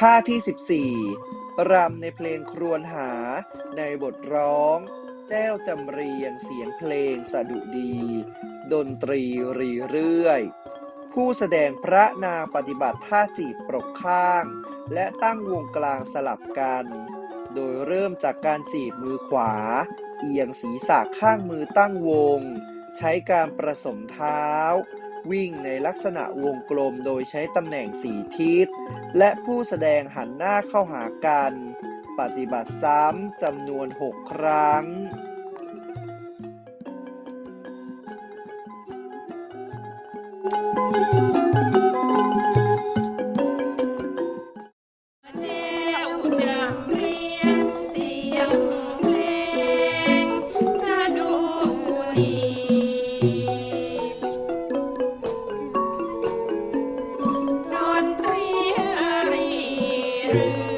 ท่าที่ 14 รำในเพลงครวญหา ในบทร้อง แจ้วจำเรียงเสียงเพลงสะดุดี ดนตรีรีเรื่อย ผู้แสดงพระนางปฏิบัติท่าจีบปรกข้าง และตั้งวงกลางสลับกัน โดยเริ่มจากการจีบมือขวา เอียงศีรษะข้างมือตั้งวง ใช้การประสมเท้า วิ่งในลักษณะวงกลมโดยใช้ตำแหน่งสี่ทิศ และผู้แสดงหันหน้าเข้าหากัน ปฏิบัติซ้ำจำนวน 6 ครั้งแ Thank you.